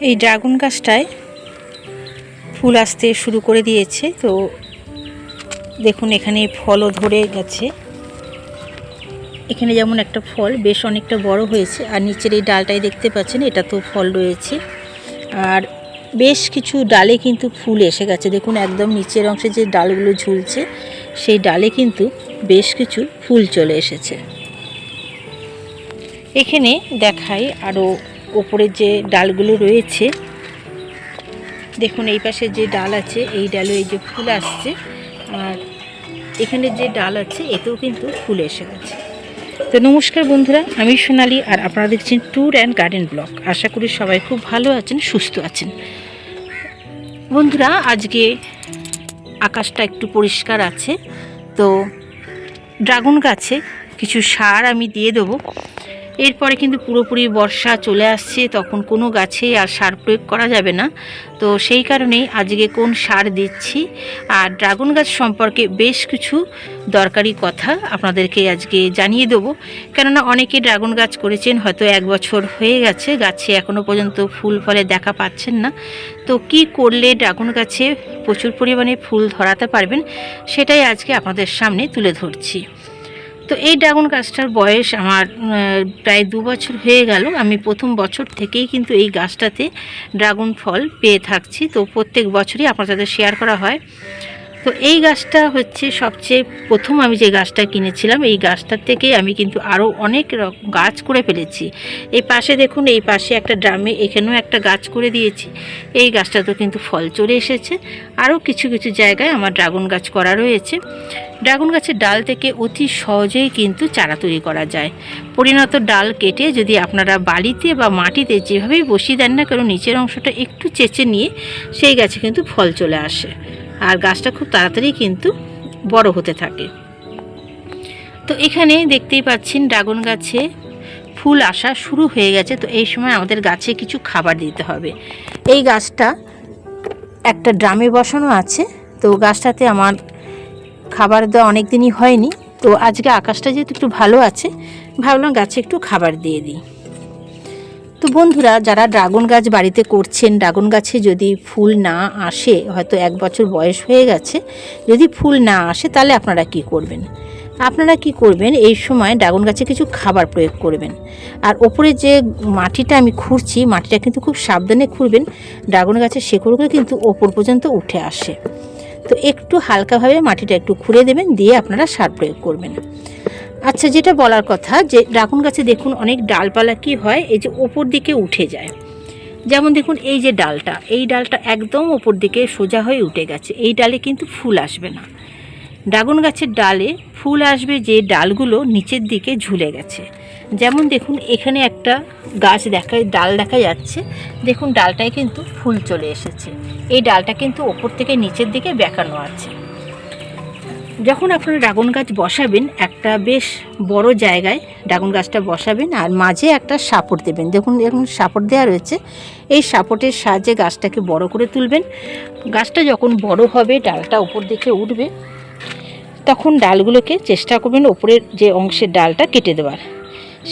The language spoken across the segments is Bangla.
এই ড্রাগন গাছটায় ফুল আসতে শুরু করে দিয়েছে। তো দেখুন, এখানে ফলও ধরে গেছে। এখানে যেমন একটা ফল, বেশ অনেকটা বড় হয়েছে। আর নিচের এই ডালটাই দেখতে পাচ্ছেন, এটা তো ফল রয়েছে। আর বেশ কিছু ডালে কিন্তু ফুল এসে গেছে। দেখুন, একদম নিচের অংশে যে ডালগুলো ঝুলছে, সেই ডালে কিন্তু বেশ কিছু ফুল চলে এসেছে। এখানে দেখাই আরও ওপরের যে ডালগুলো রয়েছে, দেখুন এই পাশে যে ডাল আছে, এই ডালে এই যে ফুল আসছে, আর এখানে যে ডাল আছে, এতেও কিন্তু ফুল এসে গেছে। তো নমস্কার বন্ধুরা, আমি সোনালি, আর আপনারা দেখছেন ট্যুর অ্যান্ড গার্ডেন ব্লগ আশা করি সবাই খুব ভালো আছেন, সুস্থ আছেন। বন্ধুরা, আজকে আকাশটা একটু পরিষ্কার আছে, তো ড্রাগন গাছে কিছু সার আমি দিয়ে দেবো। এরপরে কিন্তু পুরোপুরি বর্ষা চলে আসছে, তখন কোনো গাছে আর সার প্রয়োগ করা যাবে না। তো সেই কারণেই আজকে কোন সার দিচ্ছি? আর ড্রাগন গাছ সম্পর্কে বেশ কিছু দরকারি কথা আপনাদেরকে আজকে জানিয়ে দেবো। কেননা অনেকে ড্রাগন গাছ করেছেন, হয়তো এক বছর হয়ে গেছে, গাছে এখনও পর্যন্ত ফুল ফলে দেখা পাচ্ছেন না। তো কি করলে ড্রাগন গাছে প্রচুর পরিমাণে ফুল ধরাতে পারবেন, সেটাই আজকে আপনাদের সামনে তুলে ধরছি। তো এই ড্রাগন গাছটার বয়স আমার প্রায় দু বছর হয়ে গেল। আমি প্রথম বছর থেকেই কিন্তু এই গাছটাতে ড্রাগন ফল পেয়ে থাকছি। তো প্রত্যেক বছরই আপনার সাথে শেয়ার করা হয়। তো এই গাছটা হচ্ছে সবচেয়ে প্রথম আমি যে গাছটা কিনেছিলাম, এই গাছটার থেকেই আমি কিন্তু আরও অনেক গাছ করে ফেলেছি। এই পাশে দেখুন, এই পাশে একটা ড্রামে এখানেও একটা গাছ করে দিয়েছি। এই গাছটা তো কিন্তু ফল চলে এসেছে। আরও কিছু কিছু জায়গায় আমার ড্রাগন গাছ করা রয়েছে। ড্রাগন গাছের ডাল থেকে অতি সহজেই কিন্তু চারা তৈরি করা যায়। পরিণত ডাল কেটে যদি আপনারা বালিতে বা মাটিতে যেভাবেই বসিয়ে দেন না কেন, নিচের অংশটা একটু চেঁচে নিয়ে সেই গাছে কিন্তু ফল চলে আসে। আর গাছটা খুব তাড়াতাড়ি কিন্তু বড় হতে থাকে। তো এখানে দেখতেই পাচ্ছেন ড্রাগন গাছে ফুল আসা শুরু হয়ে গেছে। তো এই সময় আমাদের গাছে কিছু খাবার দিতে হবে। এই গাছটা একটা ড্রামে বসানো আছে। তো গাছটাতে আমার খাবার দেওয়া অনেক দিনই হয়নি। তো আজকে আকাশটা যেহেতু একটু ভালো আছে, ভাবলাম গাছে একটু খাবার দিয়ে দিই। তো বন্ধুরা, যারা ড্রাগন গাছ বাড়িতে করছেন, ড্রাগন গাছে যদি ফুল না আসে, হয়তো এক বছর বয়স হয়ে গেছে, যদি ফুল না আসে, তাহলে আপনারা কি করবেন? আপনারা কি করবেন, এই সময় ড্রাগন গাছে কিছু খাবার প্রয়োগ করবেন। আর ওপরে যে মাটিটা আমি খুঁড়ছি, মাটিটা কিন্তু খুব সাবধানে খুঁড়বেন, ড্রাগন গাছের শেকড়গুলো কিন্তু ওপর পর্যন্ত উঠে আসে। তো একটু হালকাভাবে মাটিটা একটু খুঁড়ে দেবেন, দিয়ে আপনারা সার প্রয়োগ করবেন। আচ্ছা যেটা বলার কথা যে ড্রাগন গাছে দেখুন অনেক ডালপালা কি হয়, এই যে ওপর দিকে উঠে যায়। যেমন দেখুন এই যে ডালটা, এই ডালটা একদম ওপর দিকে সোজা হয়ে উঠে গেছে, এই ডালে কিন্তু ফুল আসবে না। ড্রাগন গাছের ডালে ফুল আসবে যে ডালগুলো নিচের দিকে ঝুলে গেছে। যেমন দেখুন এখানে একটা গাছ দেখা, ডাল দেখা যাচ্ছে, দেখুন ডালটায় কিন্তু ফুল চলে এসেছে। এই ডালটা কিন্তু ওপর থেকে নিচের দিকে বেঁকানো আছে। যখন আপনারা ড্রাগন গাছ বসাবেন, একটা বেশ বড় জায়গায় ড্রাগন গাছটা বসাবেন আর মাঝে একটা সাপোর্ট দেবেন। দেখুন, এখন সাপোর্ট দেওয়া রয়েছে। এই সাপোর্টের সাহায্যে গাছটাকে বড় করে তুলবেন। গাছটা যখন বড় হবে, ডালটা উপর দিকে উঠবে, তখন ডালগুলোকে চেষ্টা করবেন ওপরের যে অংশের ডালটা কেটে দেওয়ার।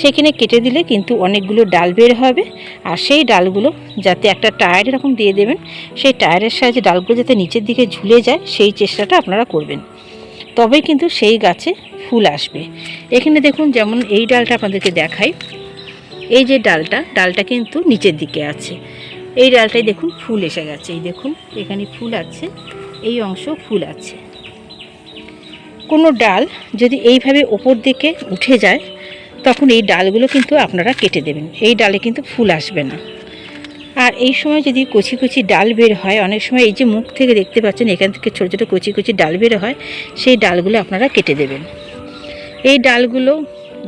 সেখানে কেটে দিলে কিন্তু অনেকগুলো ডাল বের হবে আর সেই ডালগুলো যাতে একটা টায়ার এরকম দিয়ে দেবেন, সেই টায়ারের সাহায্যে ডালগুলো যাতে নিচের দিকে ঝুলে যায়, সেই চেষ্টাটা আপনারা করবেন। তবেই কিন্তু সেই গাছে ফুল আসবে। এখানে দেখুন যেমন এই ডালটা আপনাদেরকে দেখাই। এই যে ডালটা ডালটা কিন্তু নিচের দিকে আছে। এই ডালটায় দেখুন ফুল এসে গেছে। এই দেখুন, এখানে ফুল আছে, এই অংশ ফুল আছে। কোনো ডাল যদি এইভাবে ওপর দিকে উঠে যায়, তখন এই ডালগুলো কিন্তু আপনারা কেটে দেবেন। এই ডালে কিন্তু ফুল আসবে না। আর এই সময় যদি কচি কচি ডাল বের হয়, অনেক সময় এই যে মুখ থেকে দেখতে পাচ্ছেন, এখান থেকে ছোটো ছোটো কচি কচি ডাল বের হয়, সেই ডালগুলো আপনারা কেটে দেবেন। এই ডালগুলো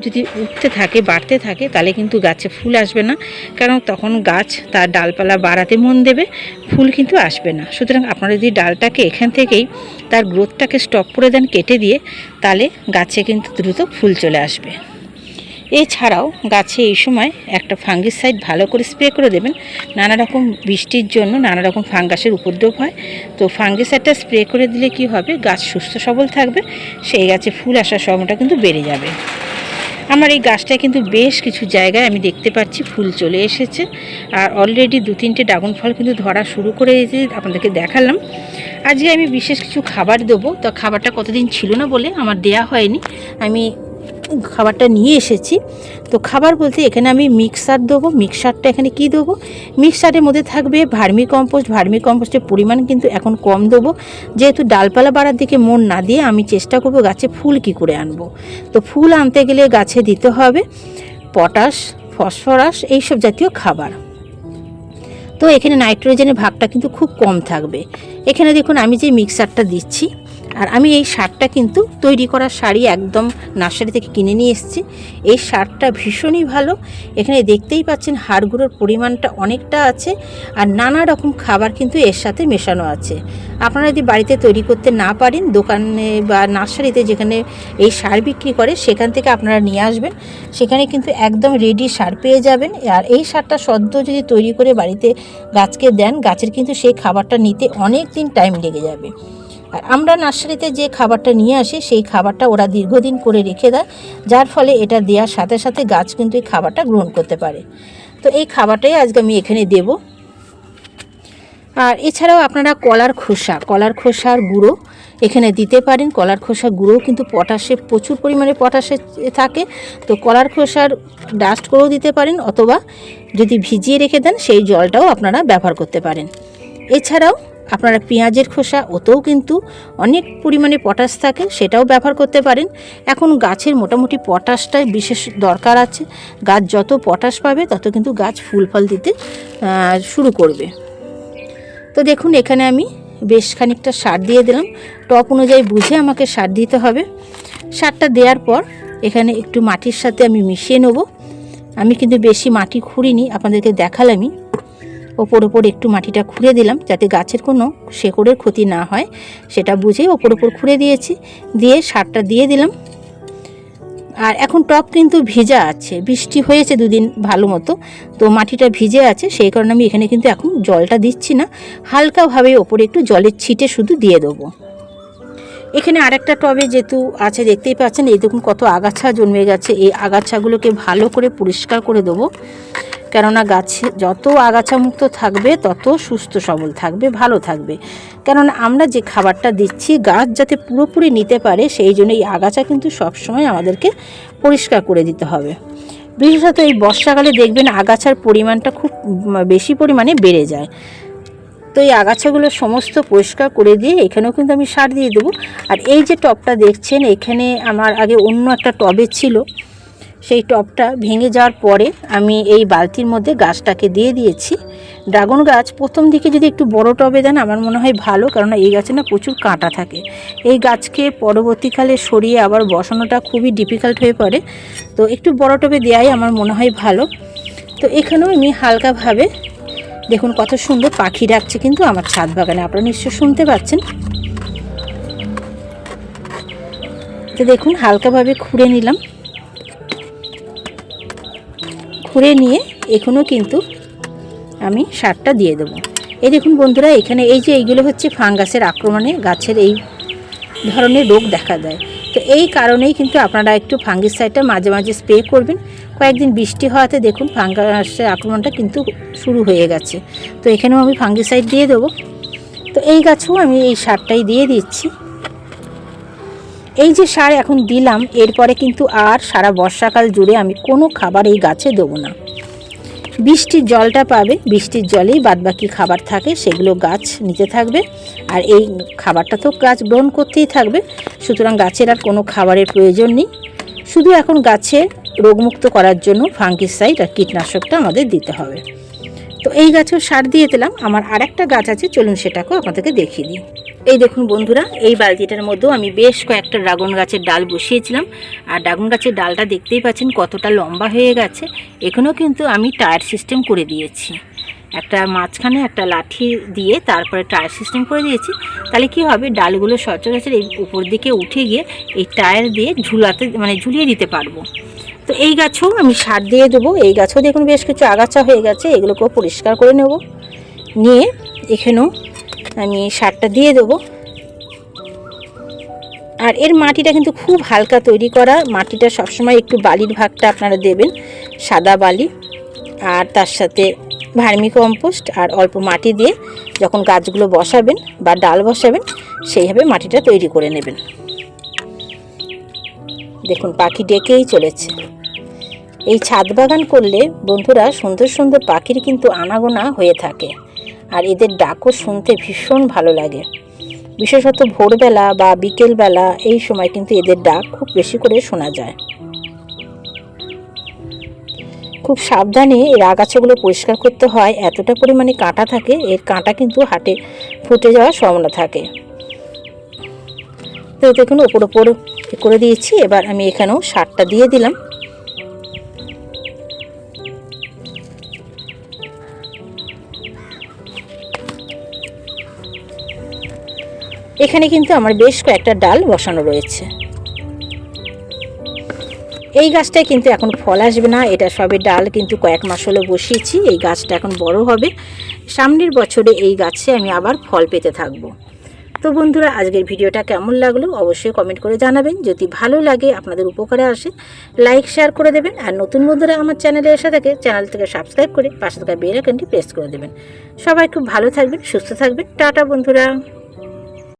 যদি উঠতে থাকে, বাড়তে থাকে, তাহলে কিন্তু গাছে ফুল আসবে না, কারণ তখন গাছ তার ডালপালা বাড়াতে মন দেবে, ফুল কিন্তু আসবে না। সুতরাং আপনারা যদি ডালটাকে এখান থেকেই তার গ্রোথটাকে স্টপ করে দেন, কেটে দিয়ে, তাহলে গাছে কিন্তু দ্রুত ফুল চলে আসবে। এছাড়াও গাছে এই সময় একটা ফাঙ্গিসাইড ভালো করে স্প্রে করে দেবেন। নানা রকম বৃষ্টির জন্য নানা রকম ফাঙ্গাসের উপদ্রব হয়। তো ফাঙ্গিসাইডটা স্প্রে করে দিলে কি হবে? গাছ সুস্থ সবল থাকবে, সেই গাছে ফুল আসার সময়টা কিন্তু বেড়ে যাবে। আমার এই গাছটা কিন্তু বেশ কিছু জায়গায় আমি দেখতে পাচ্ছি ফুল চলে এসেছে। আর অলরেডি দু তিনটে ড্রাগন ফল কিন্তু ধরা শুরু করে আপনাদেরকে দেখালাম। আজকে আমি বিশেষ কিছু খাবার দেবো। তো খাবারটা কতদিন ছিল না বলে আমার দেয়া হয়নি। আমি খাবারটা নিয়ে এসেছি। তো খাবার বলতে এখানে আমি মিক্সার দেবো। মিক্সারটা এখানে কি দেবো? মিক্সারের মধ্যে থাকবে ভার্মি কম্পোস্ট। ভার্মি কম্পোস্টের পরিমাণ কিন্তু এখন কম দেবো। যেহেতু ডালপালা বাড়ার দিকে মন না দিয়ে আমি চেষ্টা করব গাছে ফুল কি করে আনব। তো ফুল আনতে গেলে গাছে দিতে হবে পটাশ, ফসফরাস এইসব জাতীয় খাবার। তো এখানে নাইট্রোজেনের ভাগটা কিন্তু খুব কম থাকবে। এখানে দেখুন আমি যে মিক্সারটা দিচ্ছি আর আমি এই সারটা কিন্তু তৈরি করা শাড়ি একদম নার্সারি থেকে কিনে নিয়ে এসেছি। এই সারটা ভীষণই ভালো। এখানে দেখতেই পাচ্ছেন হাড়গুঁড়োর পরিমাণটা অনেকটা আছে আর নানা রকম খাবার কিন্তু এর সাথে মেশানো আছে। আপনারা যদি বাড়িতে তৈরি করতে না পারেন, দোকানে বা নার্সারিতে যেখানে এই সার বিক্রি করে, সেখান থেকে আপনারা নিয়ে আসবেন। সেখানে কিন্তু একদম রেডি সার পেয়ে যাবেন। আর এই সারটা সদ্য যদি তৈরি করে বাড়িতে গাছকে দেন, গাছের কিন্তু সেই খাবারটা নিতে অনেক দিন টাইম লেগে যাবে। আর আমরা নার্সারিতে যে খাবারটা নিয়ে আসি, সেই খাবারটা ওরা দীর্ঘদিন করে রেখে দেয়, যার ফলে এটা দেওয়ার সাথে সাথে গাছ কিন্তু এই খাবারটা গ্রহণ করতে পারে। তো এই খাবারটাই আজকে আমি এখানে দেব। আর এছাড়াও আপনারা কলার খোসা, কলার খোসার গুঁড়ো এখানে দিতে পারেন। কলার খোসা গুঁড়ো কিন্তু পটাশে, প্রচুর পরিমাণে পটাশে থাকে। তো কলার খোসার ডাস্ট করেও দিতে পারেন, অথবা যদি ভিজিয়ে রেখে দেন, সেই জলটাও আপনারা ব্যবহার করতে পারেন। এছাড়াও আপনারা পেঁয়াজের খোসা, ওতেও কিন্তু অনেক পরিমাণে পটাশ থাকে, সেটাও ব্যবহার করতে পারেন। এখন গাছের মোটামুটি পটাশটাই বিশেষ দরকার আছে। গাছ যত পটাশ পাবে, তত কিন্তু গাছ ফুল ফল দিতে শুরু করবে। তো দেখুন, এখানে আমি বেশ খানিকটা সার দিয়ে দিলাম। টপ অনুযায়ী বুঝে আমাকে সার দিতে হবে। সারটা দেওয়ার পর এখানে একটু মাটির সাথে আমি মিশিয়ে নেব। আমি কিন্তু বেশি মাটি খুঁড়িনি, আপনাদেরকে দেখালামই। ওপর ওপর একটু মাটিটা খুঁড়ে দিলাম যাতে গাছের কোনো শেকড়ের ক্ষতি না হয়। সেটা বুঝে ওপর ওপর খুঁড়ে দিয়েছি। দিয়ে সারটা দিয়ে দিলাম। আর এখন টপ কিন্তু ভেজা আছে। বৃষ্টি হয়েছে দুদিন ভালো মতো। তো মাটিটা ভিজে আছে। সেই কারণে আমি এখানে কিন্তু এখন জলটা দিচ্ছি না। হালকাভাবে ওপরে একটু জলের ছিটে শুধু দিয়ে দেবো। এখানে আরেকটা টবে যেহেতু আছে, দেখতেই পাচ্ছেন, এই দেখুন কত আগাছা জন্মে গেছে। এই আগাছাগুলোকে ভালো করে পরিষ্কার করে দেবো। কেননা গাছে যত আগাছা মুক্ত থাকবে, তত সুস্থ সবল থাকবে, ভালো থাকবে। কেননা আমরা যে খাবারটা দিচ্ছি, গাছ যাতে পুরোপুরি নিতে পারে, সেই জন্য এই আগাছা কিন্তু সবসময় আমাদেরকে পরিষ্কার করে দিতে হবে। বিশেষত এই বর্ষাকালে দেখবেন আগাছার পরিমাণটা খুব বেশি পরিমাণে বেড়ে যায়। তো এই আগাছাগুলো সমস্ত পরিষ্কার করে দিয়ে এখানেও কিন্তু আমি সার দিয়ে দেবো। আর এই যে টবটা দেখছেন, এখানে আমার আগে অন্য একটা টবে ছিল। সেই টবটা ভেঙে যাওয়ার পরে আমি এই বালতির মধ্যে গাছটাকে দিয়ে দিয়েছি। ড্রাগন গাছ প্রথম দিকে যদি একটু বড় টবে দেন আমার মনে হয় ভালো কারণ এই গাছে না প্রচুর কাঁটা থাকে। এই গাছকে পরবর্তীকালে সরিয়ে আবার বসানোটা খুবই ডিফিকাল্ট হয়ে পড়ে। তো একটু বড় টবে দেওয়াই আমার মনে হয় ভালো। তো এখানেও আমি হালকাভাবে, দেখুন কত সুন্দর পাখি ডাকছে কিন্তু আমার ছাদ বাগানে, আপনারা নিশ্চয় শুনতে পাচ্ছেন। তো দেখুন হালকাভাবে খুঁড়ে নিলাম। খুঁড়ে নিয়ে এখনও কিন্তু আমি সারটা দিয়ে দেবো। এই দেখুন বন্ধুরা, এখানে এই যে এইগুলো হচ্ছে ফাঙ্গাসের আক্রমণে গাছের এই ধরনের রোগ দেখা দেয়। তো এই কারণেই কিন্তু আপনারা একটু ফাঙ্গিসাইডটা মাঝে মাঝে স্প্রে করবেন। কয়েকদিন বৃষ্টি হওয়াতে দেখুন ফাঙ্গাসের আক্রমণটা কিন্তু শুরু হয়ে গেছে। তো এখানেও আমি ফাঙ্গিসাইড দিয়ে দেবো। তো এই গাছেও আমি এই সারটাই দিয়ে দিচ্ছি। এই যে সার এখন দিলাম, এরপরে কিন্তু আর সারা বর্ষাকাল জুড়ে আমি কোনো খাবার এই গাছে দেবো না। বৃষ্টির জলটা পাবে, বৃষ্টির জলেই বাদবাকি খাবার থাকে, সেগুলো গাছ নিতে থাকবে। আর এই খাবারটা তো গাছ গ্রহণ করতেই থাকবে, সুতরাং গাছের আর কোনো খাবারের প্রয়োজন নেই। শুধু এখন গাছে রোগমুক্ত করার জন্য ফাঙ্গিসাইড আর কীটনাশকটা আমাদের দিতে হবে। তো এই গাছেও সার দিয়ে দিলাম। আমার আরেকটা গাছ আছে, চলুন সেটাকেও আপনাদেরকে দেখিয়ে দিই। এই দেখুন বন্ধুরা, এই বালতিটার মধ্যেও আমি বেশ কয়েকটা ড্রাগন গাছের ডাল বসিয়েছিলাম। আর ড্রাগন গাছের ডালটা দেখতেই পাচ্ছেন কতটা লম্বা হয়ে গেছে। এখানেও কিন্তু আমি টায়ার সিস্টেম করে দিয়েছি। একটা মাঝখানে একটা লাঠি দিয়ে তারপরে টায়ার সিস্টেম করে দিয়েছি। তাহলে কি হবে, ডালগুলো সচরাচর এই উপর দিকে উঠে গিয়ে এই টায়ার দিয়ে ঝুলাতে মানে ঝুলিয়ে দিতে পারব। তো এই গাছও আমি সার দিয়ে দেবো। এই গাছও দেখুন বেশ কিছু আগাছা হয়ে গেছে, এগুলোকেও পরিষ্কার করে নেব। নিয়ে এখানেও আমি সারটা দিয়ে দেবো। আর এর মাটিটা কিন্তু খুব হালকা তৈরি করা। মাটিটা সবসময় একটু বালির ভাগটা আপনারা দেবেন, সাদা বালি আর তার সাথে ভার্মি কম্পোস্ট আর অল্প মাটি দিয়ে যখন গাছগুলো বসাবেন বা ডাল বসাবেন, সেইভাবে মাটিটা তৈরি করে নেবেন। দেখুন, পাখি ডেকেই চলেছে। এই ছাদ বাগান করলে বন্ধুরা সুন্দর সুন্দর পাখির কিন্তু আনাগোনা হয়ে থাকে। আর এদের ডাকও শুনতে ভীষণ ভালো লাগে। বিশেষত ভোরবেলা বা বিকেলবেলা এই সময় কিন্তু এদের ডাক খুব বেশি করে শোনা যায়। খুব সাবধানে এর আগাছাগুলো পরিষ্কার করতে হয়। এতটা পরিমাণে কাঁটা থাকে, এর কাঁটা কিন্তু হাটে ফুটে যাওয়ার সম্ভাবনা থাকে। তো দেখুন, ওপর ওপর করে দিয়েছি। এবার আমি এখানেও সারটা দিয়ে দিলাম। এখানে কিন্তু আমার বেশ কয়েকটা ডাল বসানো রয়েছে। এই গাছটায় কিন্তু এখন ফল আসবে না, এটা সবে ডাল কিন্তু কয়েক মাস হলো বসিয়েছি, এই গাছটা এখন বড় হবে। সামনের বছরে এই গাছে আমি আবার ফল পেতে থাকব। তো বন্ধুরা, আজকের ভিডিওটা কেমন লাগল অবশ্যই কমেন্ট করে জানাবেন, যদি ভালো লাগে, আপনাদের উপকারে আসে, লাইক, শেয়ার করে দেবেন, আর নতুন বন্ধুরা আমার চ্যানেলে এসে থাকে চ্যানেল থেকে সাবস্ক্রাইব করে পাশে থাকা বেল আইকনটি প্রেস করে দেবেন। সবাই খুব ভালো থাকবেন, সুস্থ থাকবেন, টাটা বন্ধুরা।